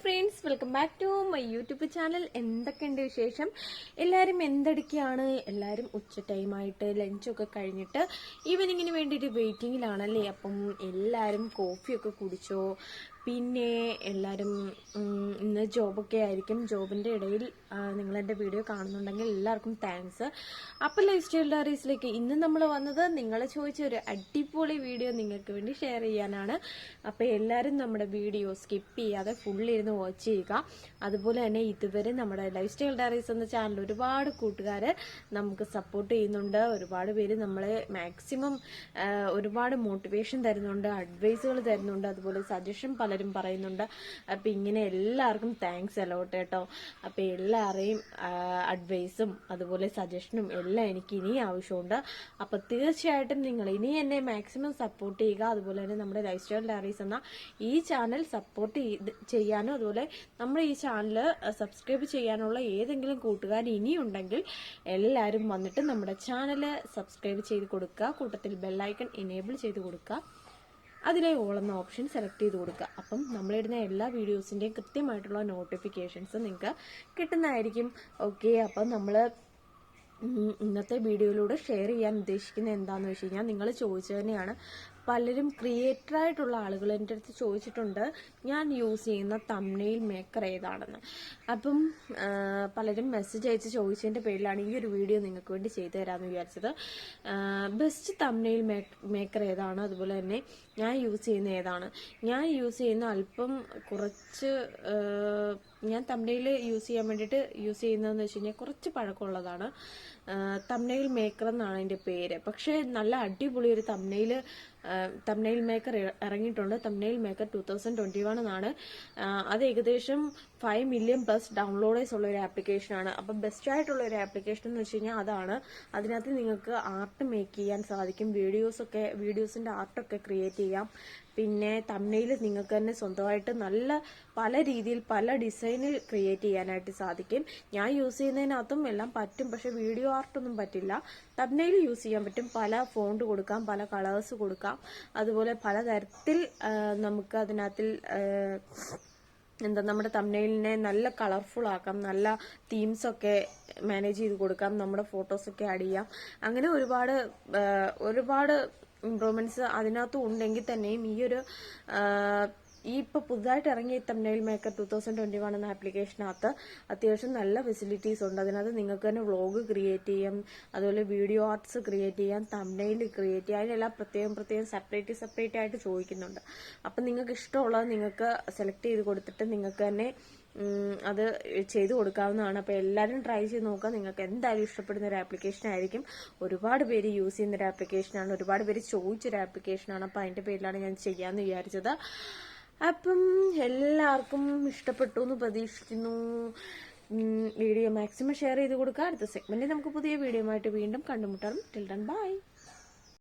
Friends welcome back to my YouTube channel എന്തൊക്കെയുണ്ട് വിശേഷം? എല്ലാവരും എന്തെടുക്കുകയാണ്? എല്ലാവരും ഉച്ച ടൈമായിട്ട് ലഞ്ചൊക്കെ കഴിഞ്ഞിട്ട് ഈവനിങ്ങിന് വേണ്ടിയിട്ട് വെയിറ്റിങ്ങിലാണല്ലേ അപ്പം എല്ലാവരും കോഫിയൊക്കെ കുടിച്ചോ? പിന്നെ എല്ലാവരും ഇന്ന് ജോബൊക്കെ ആയിരിക്കും. ജോബിന്റെ ഇടയിൽ നിങ്ങൾ എന്റെ വീഡിയോ കാണുന്നുണ്ടെങ്കിൽ എല്ലാവർക്കും താങ്ക്സ് അപ്പോൾ ലൈഫ് സ്റ്റൈൽ ഡയറീസിലേക്ക് ഇന്ന് നമ്മൾ വന്നത് നിങ്ങൾ ചോദിച്ച ഒരു അടിപൊളി വീഡിയോ നിങ്ങൾക്ക് വേണ്ടി ഷെയർ ചെയ്യാനാണ്. അപ്പോൾ എല്ലാവരും നമ്മുടെ വീഡിയോ സ്കിപ്പ് ചെയ്യാതെ ഫുള്ളിരുന്ന് വാച്ച് ചെയ്യുക. അതുപോലെ തന്നെ ഇതുവരെ നമ്മുടെ ലൈഫ് സ്റ്റൈൽ ഡയറീസ് എന്ന ചാനൽ ഒരുപാട് കൂട്ടുകാർ നമുക്ക് സപ്പോർട്ട് ചെയ്യുന്നുണ്ട്. ഒരുപാട് പേര് നമ്മളെ മാക്സിമം ഒരുപാട് മോട്ടിവേഷൻ തരുന്നുണ്ട് അഡ്വൈസുകൾ തരുന്നുണ്ട്. അതുപോലെ സജഷൻ പലരും പറയുന്നുണ്ട്. അപ്പം ഇങ്ങനെ എല്ലാവർക്കും താങ്ക്സ് അലോട്ട് കേട്ടോ. അപ്പം എല്ലാവരെയും അഡ്വൈസും അതുപോലെ സജഷനും എല്ലാം എനിക്ക് ഇനി ആവശ്യമുണ്ട്. അപ്പം തീർച്ചയായിട്ടും നിങ്ങൾ ഇനി എന്നെ മാക്സിമം സപ്പോർട്ട് ചെയ്യുക. അതുപോലെ തന്നെ നമ്മുടെ ലൈഫ് സ്റ്റൈൽ ഡയറീസ് എന്ന ഈ ചാനൽ സപ്പോർട്ട് ചെയ്യാനും അതുപോലെ നമ്മുടെ ഈ ചാനൽ സബ്സ്ക്രൈബ് ചെയ്യാനുള്ള ഏതെങ്കിലും കൂട്ടുകാർ ഇനിയുണ്ടെങ്കിൽ എല്ലാവരും വന്നിട്ട് നമ്മുടെ ചാനൽ സബ്സ്ക്രൈബ് ചെയ്ത് കൊടുക്കുക. കൂട്ടത്തിൽ ബെല്ലൈക്കൺ എനേബിൾ ചെയ്ത് കൊടുക്കുക. അതിലെ ഓൾ എന്ന ഓപ്ഷൻ സെലക്ട് ചെയ്ത് കൊടുക്കുക. അപ്പം നമ്മളിടുന്ന എല്ലാ വീഡിയോസിന്റെയും കൃത്യമായിട്ടുള്ള നോട്ടിഫിക്കേഷൻസ് നിങ്ങൾക്ക് കിട്ടുന്നതായിരിക്കും. ഓക്കെ അപ്പം നമ്മൾ ഇന്നത്തെ വീഡിയോയിലൂടെ ഷെയർ ചെയ്യാൻ ഉദ്ദേശിക്കുന്നത് എന്താണെന്ന് വെച്ച് കഴിഞ്ഞാൽ നിങ്ങൾ ചോദിച്ചു തന്നെയാണ്. പലരും ക്രിയേറ്റർ ആയിട്ടുള്ള ആളുകൾ എന്റെ അടുത്ത് ചോദിച്ചിട്ടുണ്ട് ഞാൻ യൂസ് ചെയ്യുന്ന തമ്നെയിൽ മേക്കർ ഏതാണെന്ന്? അപ്പം പലരും മെസ്സേജ് അയച്ച് ചോദിച്ചതിന്റെ പേരിലാണ് ഈ ഒരു വീഡിയോ നിങ്ങൾക്ക് വേണ്ടി ചെയ്തു തരാമെന്ന് വിചാരിച്ചത്. ബെസ്റ്റ് തമ്നെയിൽ മേക്കർ ഏതാണ്? അതുപോലെ തന്നെ ഞാൻ യൂസ് ചെയ്യുന്ന ഏതാണ്? ഞാൻ യൂസ് ചെയ്യുന്ന അല്പം കുറച്ച് ഞാൻ തമ്നെയിൽ യൂസ് ചെയ്യാൻ വേണ്ടിയിട്ട് യൂസ് ചെയ്യുന്നതെന്ന് വെച്ച് കഴിഞ്ഞാൽ കുറച്ച് പഴക്കമുള്ളതാണ്. തമ്നെയിൽ മേക്കർ എന്നാണ് അതിന്റെ പേര്. പക്ഷേ നല്ല അടിപൊളി ഒരു തമ്നെയിൽ തമ്നെയിൽ മേക്കർ ഇറങ്ങിയിട്ടുണ്ട്. Thumbnail maker two thousand twenty one എന്നാണ് അത് ഏകദേശം ഫൈവ് മില്യൺ പ്ലസ് ഡൗൺലോഡേഴ്സ് ഉള്ള ഒരു ആപ്ലിക്കേഷനാണ് അപ്പം ബെസ്റ്റ് ആയിട്ടുള്ള ഒരു ആപ്ലിക്കേഷൻ എന്ന് വെച്ച് കഴിഞ്ഞാൽ അതാണ്. അതിനകത്ത് നിങ്ങൾക്ക് ആർട്ട് മേക്ക് ചെയ്യാൻ സാധിക്കും. വീഡിയോസൊക്കെ വീഡിയോസിന്റെ ആർട്ടൊക്കെ ക്രിയേറ്റ് ചെയ്യാം. പിന്നെ തമ്നയിൽ നിങ്ങൾക്ക് തന്നെ സ്വന്തമായിട്ട് നല്ല പല രീതിയിൽ പല ഡിസൈനിൽ ക്രിയേറ്റ് ചെയ്യാനായിട്ട് സാധിക്കും. ഞാൻ യൂസ് ചെയ്യുന്നതിനകത്തും എല്ലാം പറ്റും. പക്ഷെ വീഡിയോ ആർട്ടൊന്നും പറ്റില്ല. തമ്നയിൽ യൂസ് ചെയ്യാൻ പറ്റും. പല ഫോണ്ട് കൊടുക്കാം പല കളേഴ്സ് കൊടുക്കാം. അതുപോലെ പലതരത്തിൽ നമുക്ക് അതിനകത്തിൽ എന്താ നമ്മുടെ തമ്മിലിനെ നല്ല കളർഫുൾ ആക്കാം നല്ല തീംസ് ഒക്കെ മാനേജ് ചെയ്ത് കൊടുക്കാം നമ്മുടെ ഫോട്ടോസ് ഒക്കെ ആഡ് ചെയ്യാം. അങ്ങനെ ഒരുപാട് ഒരുപാട് ഇമ്പ്രൂവ്മെന്റ്സ് അതിനകത്തും ഉണ്ടെങ്കിൽ തന്നെയും ഈ ഒരു ഈ ഇപ്പോൾ പുതുതായിട്ട് ഇറങ്ങിയ thumbnail maker two thousand twenty one എന്ന ആപ്ലിക്കേഷനകത്ത് അത്യാവശ്യം നല്ല ഫെസിലിറ്റീസ് ഉണ്ട്. അതിനകത്ത് നിങ്ങൾക്ക് തന്നെ വ്ളോഗ് ക്രിയേറ്റ് ചെയ്യാം അതുപോലെ വീഡിയോ ആർട്സ് ക്രിയേറ്റ് ചെയ്യാം തമ്നയിൽ ക്രിയേറ്റ് ചെയ്യാം. അതിനെല്ലാം പ്രത്യേകം പ്രത്യേകം സെപ്പറേറ്റ് സെപ്പറേറ്റ് ആയിട്ട് ചോദിക്കുന്നുണ്ട്. അപ്പം നിങ്ങൾക്ക് ഇഷ്ടമുള്ളത് നിങ്ങൾക്ക് സെലക്ട് ചെയ്ത് കൊടുത്തിട്ട് നിങ്ങൾക്ക് തന്നെ അത് ചെയ്തു കൊടുക്കാവുന്നതാണ്. അപ്പോൾ എല്ലാവരും ട്രൈ ചെയ്ത് നോക്കുക. നിങ്ങൾക്ക് എന്തായാലും ഇഷ്ടപ്പെടുന്ന ഒരു ആപ്ലിക്കേഷൻ ആയിരിക്കും. ഒരുപാട് പേര് യൂസ് ചെയ്യുന്ന ഒരു ആപ്ലിക്കേഷനാണ് ഒരുപാട് പേര് ചോദിച്ചൊരു ആപ്ലിക്കേഷനാണ് അപ്പോൾ അതിന്റെ പേരിലാണ് ഞാൻ ചെയ്യാമെന്ന് വിചാരിച്ചത്. അപ്പം എല്ലാവർക്കും ഇഷ്ടപ്പെട്ടു എന്ന് പ്രതീക്ഷിക്കുന്നു. വീഡിയോ മാക്സിമം ഷെയർ ചെയ്ത് കൊടുക്കുക. അടുത്ത സെഗ്മെന്റിൽ നമുക്ക് പുതിയ വീഡിയോ ആയിട്ട് വീണ്ടും കണ്ടുമുട്ടാം. Till done by